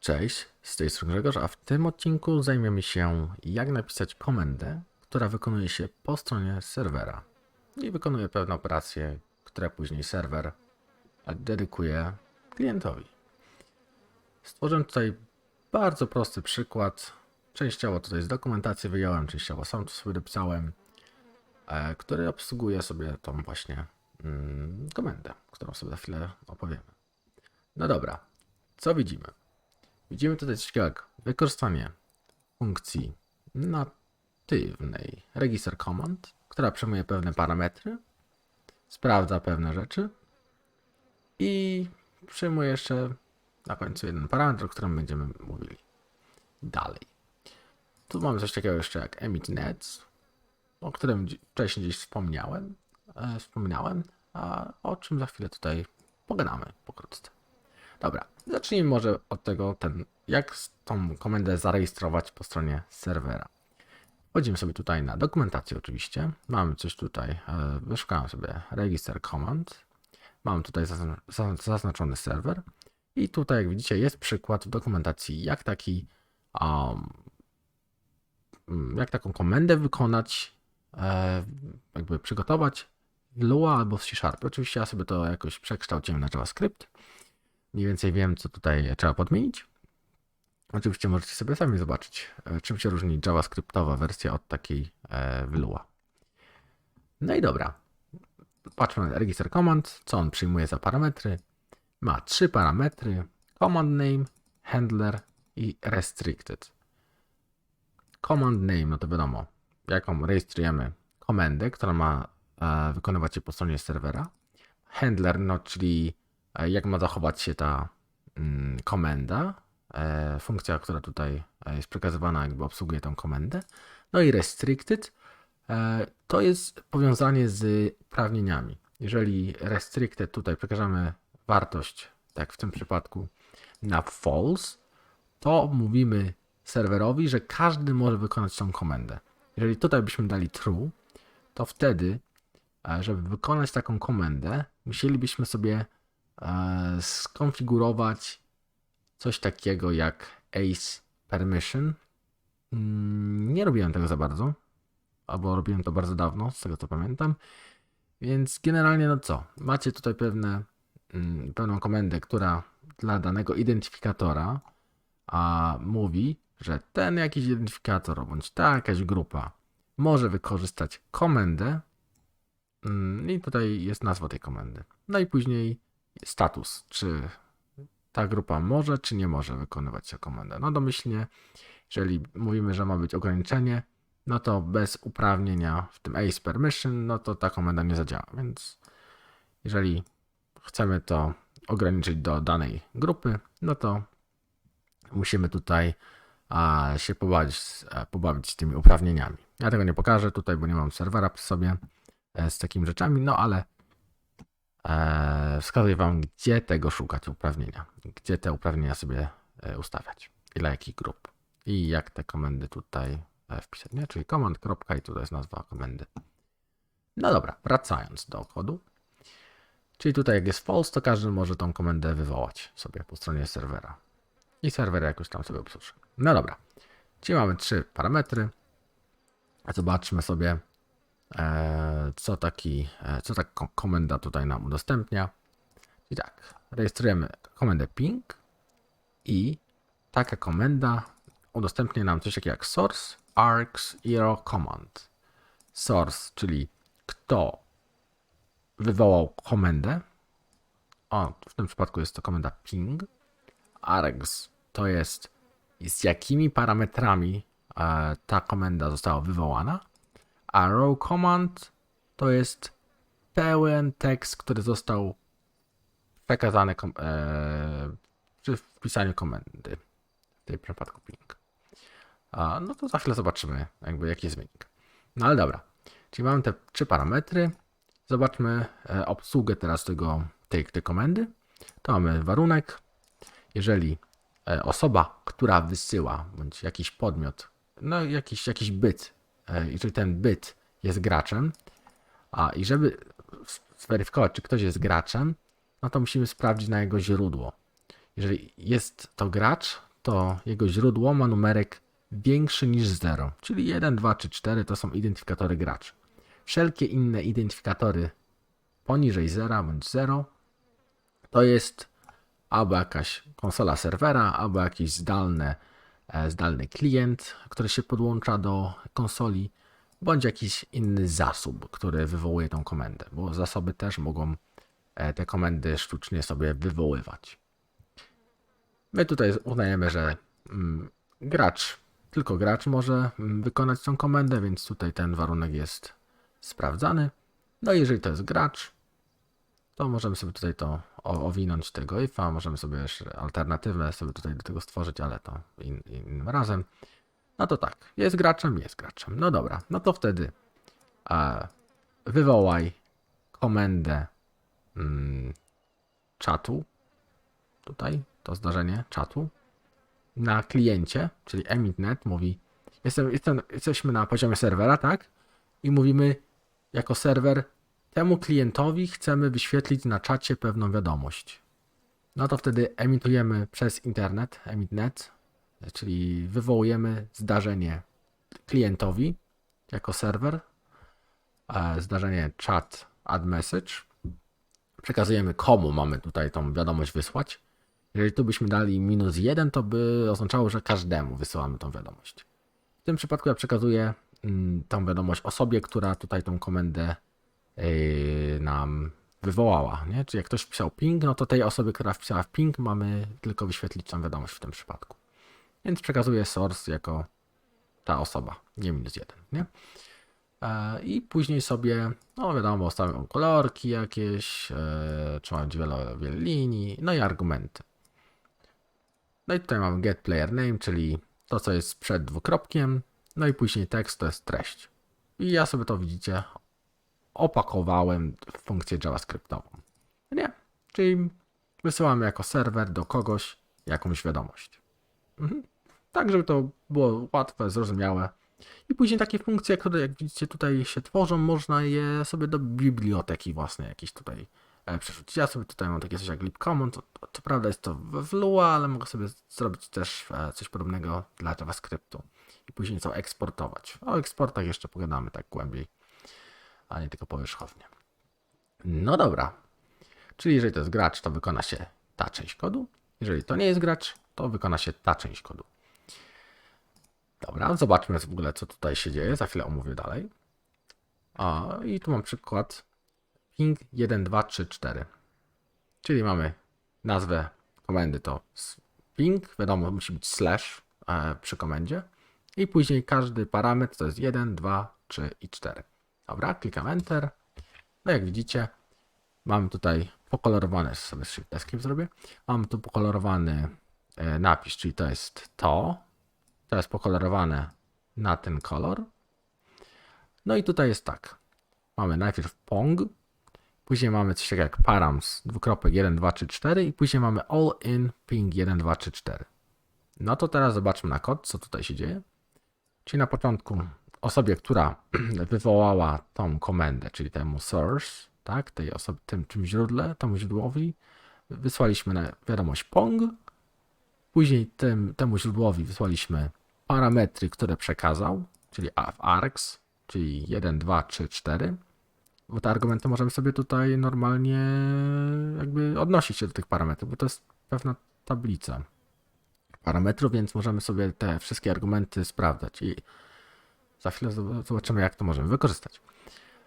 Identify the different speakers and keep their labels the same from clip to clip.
Speaker 1: Cześć, z tej strony Grzegorz, a w tym odcinku zajmiemy się jak napisać komendę, która wykonuje się po stronie serwera i wykonuje pewne operacje, które później serwer dedykuje klientowi. Stworzyłem tutaj bardzo prosty przykład. Częściowo tutaj z dokumentacji wyjąłem, częściowo sam to sobie dopisałem, e, który obsługuje sobie tą właśnie mm, komendę, którą sobie za chwilę opowiemy. No dobra, co widzimy? Widzimy tutaj coś jak wykorzystanie funkcji natywnej register command, która przyjmuje pewne parametry, sprawdza pewne rzeczy i przyjmuje jeszcze na końcu jeden parametr, o którym będziemy mówili dalej. Tu mamy coś takiego jeszcze jak emit nets, o którym wcześniej gdzieś wspomniałem, e, wspominałem, a o czym za chwilę tutaj pogadamy pokrótce. Dobra, zacznijmy może od tego, ten, jak tą komendę zarejestrować po stronie serwera. Wchodzimy sobie tutaj na dokumentację oczywiście. Mamy coś tutaj, e, wyszukałem sobie register command. Mam tutaj zazn- zazn- zaznaczony serwer. I tutaj, jak widzicie, jest przykład w dokumentacji, jak taki, um, mm, jak taką komendę wykonać, e, jakby przygotować w Lua albo w C Sharp. Oczywiście ja sobie to jakoś przekształciłem na JavaScript mniej więcej wiem, co tutaj trzeba podmienić. Oczywiście możecie sobie sami zobaczyć, e, czym się różni JavaScriptowa wersja od takiej e, w Lua. No i dobra. Patrzmy na register command, co on przyjmuje za parametry. Ma trzy parametry: command name, handler i restricted. Command name, no to wiadomo, jaką rejestrujemy komendę, która ma e, wykonywać się po stronie serwera. Handler, no czyli e, jak ma zachować się ta mm, komenda, e, funkcja, która tutaj e, jest przekazywana, jakby obsługuje tą komendę. No i restricted e, to jest powiązanie z uprawnieniami. Jeżeli restricted tutaj przekażemy wartość, tak w tym przypadku, na false, to mówimy serwerowi, że każdy może wykonać tą komendę. Jeżeli tutaj byśmy dali true, to wtedy, e, żeby wykonać taką komendę, musielibyśmy sobie e, skonfigurować coś takiego jak ace permission. Mm, Nie robiłem tego za bardzo, albo robiłem to bardzo dawno, z tego co pamiętam. Więc generalnie, no co, macie tutaj pewne, mm, pewną komendę, która dla danego identyfikatora a mówi, że ten jakiś identyfikator bądź ta jakaś grupa może wykorzystać komendę mm, i tutaj jest nazwa tej komendy. No i później status, czy ta grupa może, czy nie może wykonywać tę komendę. No domyślnie, jeżeli mówimy, że ma być ograniczenie, no to bez uprawnienia w tym ace permission, no to ta komenda nie zadziała. Więc jeżeli chcemy to ograniczyć do danej grupy, no to musimy tutaj a, się pobawić, e, pobawić z tymi uprawnieniami. Ja tego nie pokażę tutaj, bo nie mam serwera przy sobie e, z takimi rzeczami, no ale wskazuję Wam, gdzie tego szukać uprawnienia, gdzie te uprawnienia sobie e, ustawiać i dla jakich grup i jak te komendy tutaj e, wpisać, nie? Czyli command, i tutaj jest nazwa komendy. No dobra, wracając do kodu. Czyli tutaj jak jest false, to każdy może tą komendę wywołać sobie po stronie serwera. I serwer jakoś tam sobie obsłuży. No dobra. Czyli mamy trzy parametry. Zobaczmy sobie, e, co, taki, e, co ta ko- komenda tutaj nam udostępnia. I tak, rejestrujemy komendę ping i taka komenda udostępnia nam coś takiego jak source, args, hero, command. Source, czyli kto wywołał komendę. O, w tym przypadku jest to komenda ping. args to jest z jakimi parametrami e, ta komenda została wywołana. A row command to jest pełen tekst, który został przekazany e, przy wpisaniu komendy. W tym przypadku ping. A, no to za chwilę zobaczymy, jakby jaki jest wynik. No ale dobra. Czyli mamy te trzy parametry. Zobaczmy e, obsługę teraz tego, tej, tej komendy. To mamy warunek. Jeżeli e, osoba, która wysyła, bądź jakiś podmiot, no jakiś, jakiś byt, jeżeli ten byt jest graczem, a i żeby zweryfikować, czy ktoś jest graczem, no to musimy sprawdzić na jego źródło. Jeżeli jest to gracz, to jego źródło ma numerek większy niż 0, czyli 1, 2 czy 4 to są identyfikatory graczy. Wszelkie inne identyfikatory poniżej 0 bądź 0 to jest albo jakaś konsola serwera, albo jakiś zdalny, e, zdalny klient, który się podłącza do konsoli, bądź jakiś inny zasób, który wywołuje tą komendę, bo zasoby też mogą e, te komendy sztucznie sobie wywoływać. My tutaj uznajemy, że mm, gracz, tylko gracz może mm, wykonać tą komendę, więc tutaj ten warunek jest sprawdzany. No i jeżeli to jest gracz, to możemy sobie tutaj to owinąć tego ifa, możemy sobie jeszcze alternatywę sobie tutaj do tego stworzyć, ale to in, innym razem. No to tak, jest graczem, jest graczem. No dobra, no to wtedy e, wywołaj komendę mm, czatu, tutaj to zdarzenie czatu na kliencie, czyli emitnet mówi, jestem, jestem, jesteśmy na poziomie serwera, tak? I mówimy jako serwer temu klientowi chcemy wyświetlić na czacie pewną wiadomość. No to wtedy emitujemy przez internet, emitnet, czyli wywołujemy zdarzenie klientowi jako serwer, e, zdarzenie chat add message. Przekazujemy komu mamy tutaj tą wiadomość wysłać. Jeżeli tu byśmy dali minus 1, to by oznaczało, że każdemu wysyłamy tą wiadomość. W tym przypadku ja przekazuję mm, tą wiadomość osobie, która tutaj tą komendę nam wywołała. Nie? Czyli jak ktoś wpisał ping, no to tej osobie, która wpisała ping, mamy tylko wyświetlić tą wiadomość w tym przypadku. Więc przekazuję source jako ta osoba, nie minus jeden. Nie? E, I później sobie, no wiadomo, ustawiam kolorki jakieś, e, czy mam wiele, wiele linii, no i argumenty. No i tutaj mam get player name, czyli to, co jest przed dwukropkiem, no i później tekst to jest treść. I ja sobie to widzicie, opakowałem w funkcję JavaScriptową. Nie? Czyli wysyłamy jako serwer do kogoś jakąś wiadomość. Mhm. Tak, żeby to było łatwe, zrozumiałe. I później takie funkcje, które jak widzicie tutaj się tworzą, można je sobie do biblioteki własnej jakiejś tutaj e, przerzucić. Ja sobie tutaj mam takie coś jak libcommon, to, to prawda jest to w Lua, ale mogę sobie zrobić też e, coś podobnego dla JavaScriptu. I później co eksportować. O eksportach jeszcze pogadamy tak głębiej, a nie tylko powierzchownie. No dobra. Czyli jeżeli to jest gracz, to wykona się ta część kodu. Jeżeli to nie jest gracz, to wykona się ta część kodu. Dobra, zobaczmy w ogóle, co tutaj się dzieje. Za chwilę omówię dalej. A, i tu mam przykład ping 1234. Czyli mamy nazwę komendy to ping, wiadomo, musi być slash e, przy komendzie. I później każdy parametr to jest 1, 2, 3 i 4. Dobra, klikam Enter. No jak widzicie, mamy tutaj pokolorowane, sobie Shift Escape zrobię. Mam tu pokolorowany e, napis, czyli to jest to. To jest pokolorowane na ten kolor. No i tutaj jest tak. Mamy najpierw Pong, później mamy coś takiego jak params, dwukropek 1, 2, 3, 4 i później mamy all in ping 1, 2, 3, 4. No to teraz zobaczmy na kod, co tutaj się dzieje. Czyli na początku osobie, która wywołała tą komendę, czyli temu source, tak, tej osobie, tym czym źródle, temu źródłowi, wysłaliśmy wiadomość Pong, Później tym, temu źródłowi wysłaliśmy parametry, które przekazał, czyli args, czyli 1, 2, 3, 4. Bo te argumenty możemy sobie tutaj normalnie jakby odnosić się do tych parametrów, bo to jest pewna tablica parametrów, więc możemy sobie te wszystkie argumenty sprawdzać i za chwilę zob- zobaczymy, jak to możemy wykorzystać.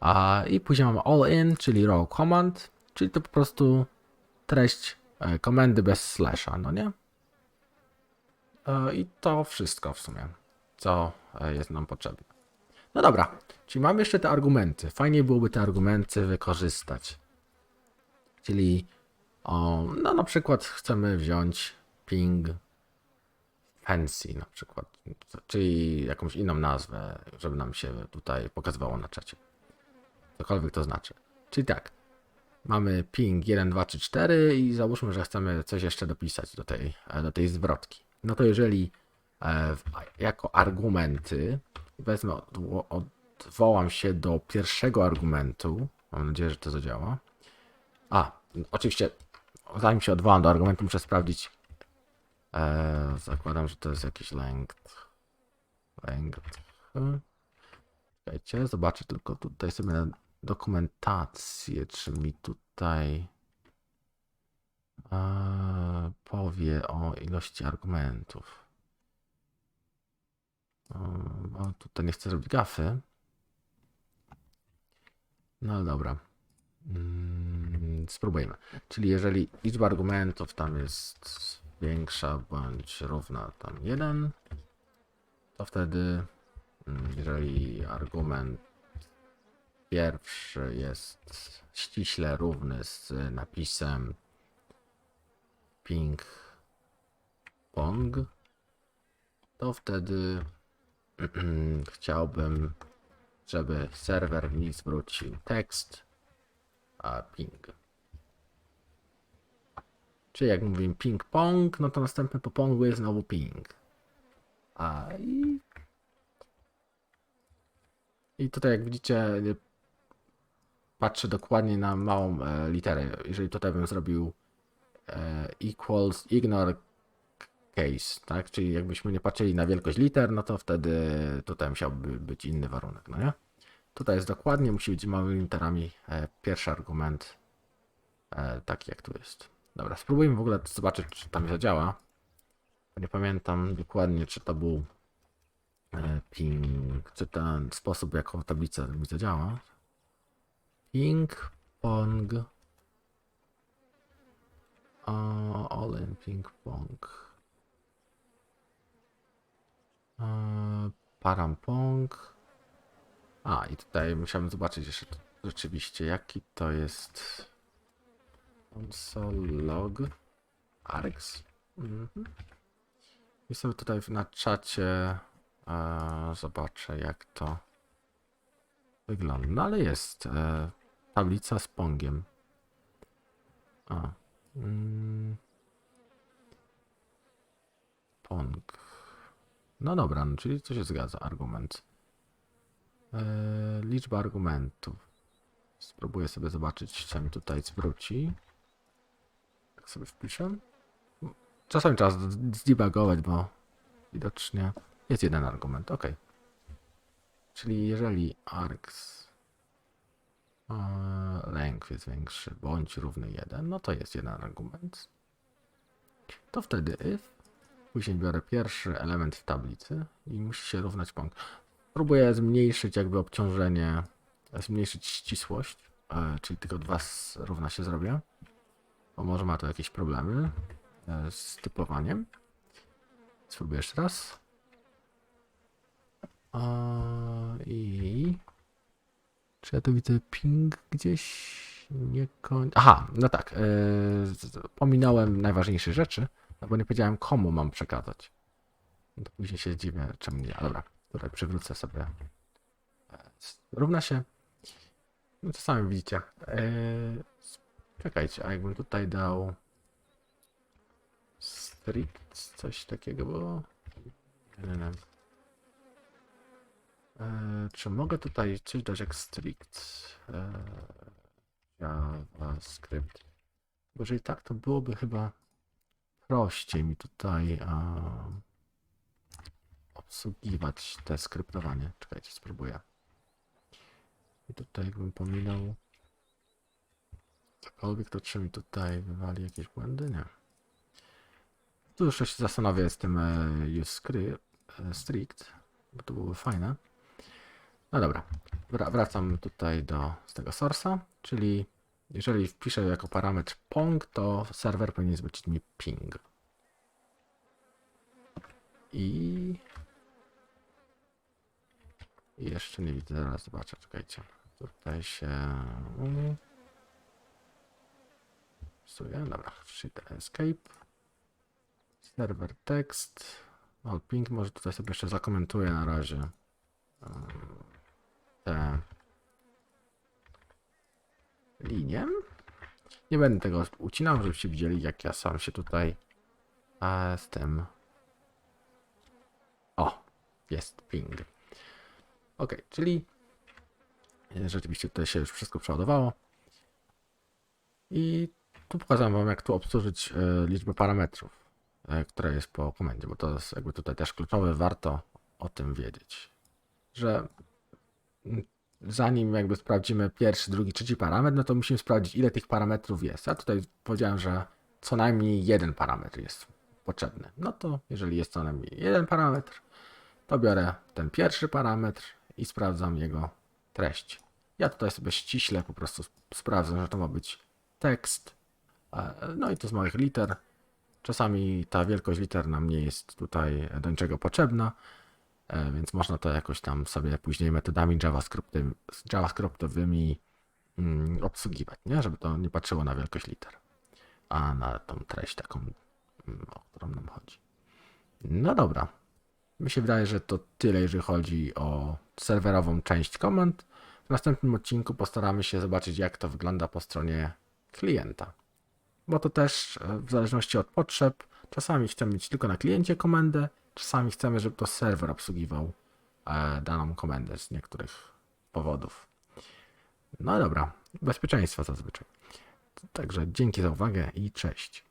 Speaker 1: A, I później mamy all in, czyli row command, czyli to po prostu treść e, komendy bez slasha, no nie? E, I to wszystko w sumie, co e, jest nam potrzebne. No dobra, czyli mamy jeszcze te argumenty. Fajnie byłoby te argumenty wykorzystać. Czyli, o, no na przykład chcemy wziąć ping fancy na przykład, czyli jakąś inną nazwę, żeby nam się tutaj pokazywało na czacie. Cokolwiek to znaczy. Czyli tak, mamy ping 1, 2, 3, 4 i załóżmy, że chcemy coś jeszcze dopisać do tej, do tej zwrotki. No to jeżeli e, jako argumenty wezmę, odwo- odwołam się do pierwszego argumentu, mam nadzieję, że to zadziała. A, oczywiście, zanim się odwołam do argumentu, muszę sprawdzić, e, zakładam, że to jest jakiś length. Length. Czekajcie, zobaczę tylko tutaj sobie dokumentację, czy mi tutaj e, powie o ilości argumentów. E, bo tutaj nie chcę robić gafy. No dobra. Mm, spróbujmy. Czyli jeżeli liczba argumentów tam jest większa bądź równa tam 1, to wtedy mm, jeżeli argument pierwszy jest ściśle równy z napisem ping pong, to wtedy chciałbym, żeby serwer mi zwrócił tekst, a ping. Czyli jak mówimy ping pong, no to następny po pongu jest znowu ping. A i. I tutaj jak widzicie, nie- patrzę dokładnie na małą e, literę. Jeżeli tutaj bym zrobił e, equals ignore case, tak? Czyli jakbyśmy nie patrzyli na wielkość liter, no to wtedy tutaj musiałby być inny warunek, no nie? Tutaj jest dokładnie, musi być małymi literami e, pierwszy argument e, taki jak tu jest. Dobra, spróbujmy w ogóle zobaczyć, czy tam zadziała. Nie pamiętam dokładnie, czy to był e, ping, czy ten sposób, jaką tablica mi zadziała. Ping, pong. O, in ping pong. E, Parampong. A, i tutaj musiałem zobaczyć jeszcze rzeczywiście, jaki to jest console log args. Mhm. I sobie tutaj na czacie e, zobaczę, jak to wygląda. No ale jest e, tablica z pongiem. A. Mm. Pong. No dobra, no, czyli to się zgadza, argument. E, liczba argumentów. Spróbuję sobie zobaczyć, co mi tutaj zwróci. Tak sobie wpiszę. Czasami trzeba zdebugować, bo widocznie jest jeden argument. Ok. Czyli jeżeli args e, length jest większy bądź równy 1, no to jest jeden argument. To wtedy if. Później biorę pierwszy element w tablicy i musi się równać pong. Próbuję zmniejszyć jakby obciążenie, zmniejszyć ścisłość, e, czyli tylko dwa równa się zrobię, bo może ma to jakieś problemy e, z typowaniem. Spróbuję jeszcze raz. I czy ja tu widzę ping gdzieś? Nie koń... Aha, no tak. e, pominąłem najważniejsze rzeczy, no bo nie powiedziałem komu mam przekazać. No później się zdziwię, czemu nie. Dobra, tutaj przywrócę sobie. e, Równa się. No to sami widzicie. Czekajcie, a jakbym tutaj dał strict, coś takiego było. Nie, nie. E, czy mogę tutaj coś dać jak strict? E, JavaScript. Bo jeżeli tak, to byłoby chyba prościej mi tutaj obsługiwać te skryptowanie. Czekajcie, spróbuję. I tutaj jakbym pominął cokolwiek, to czy mi tutaj wywali jakieś błędy? Nie. Tu jeszcze się zastanowię z tym use e, strict, bo to byłoby fajne. No dobra, Wra- wracam tutaj do z tego source'a, czyli jeżeli wpiszę jako parametr pong, to serwer powinien zwrócić mi ping. I jeszcze nie widzę, zaraz zobaczę, czekajcie. Tutaj się... Psuję, dobra, shift escape. Server text. O, ping może tutaj sobie jeszcze zakomentuję na razie. Um, Te linie. Nie będę tego ucinał, żebyście widzieli, jak ja sam się tutaj a, z tym. O, jest ping. Ok, czyli e, rzeczywiście tutaj się już wszystko przeładowało. I tu pokazałem Wam, jak tu obsłużyć e, liczbę parametrów. e, która jest po komendzie, bo to jest jakby tutaj też kluczowe, warto o tym wiedzieć, że mm, zanim jakby sprawdzimy pierwszy, drugi, trzeci parametr, no to musimy sprawdzić ile tych parametrów jest. Ja tutaj powiedziałem, że co najmniej jeden parametr jest potrzebny. No to jeżeli jest co najmniej jeden parametr, to biorę ten pierwszy parametr i sprawdzam jego treść. Ja tutaj sobie ściśle po prostu sp- sprawdzę, że to ma być tekst, no i to z małych liter. Czasami ta wielkość liter nam nie jest tutaj do niczego potrzebna, e, więc można to jakoś tam sobie później metodami JavaScripty, JavaScriptowymi mm, obsługiwać, nie? żeby to nie patrzyło na wielkość liter, a na tą treść taką, mm, o którą nam chodzi. No dobra. Mi się wydaje, że to tyle, jeżeli chodzi o serwerową część komend. W następnym odcinku postaramy się zobaczyć, jak to wygląda po stronie klienta. Bo to też e, w zależności od potrzeb, czasami chcemy mieć tylko na kliencie komendę, czasami chcemy, żeby to serwer obsługiwał e, daną komendę z niektórych powodów. No dobra, bezpieczeństwo zazwyczaj. Także dzięki za uwagę i cześć.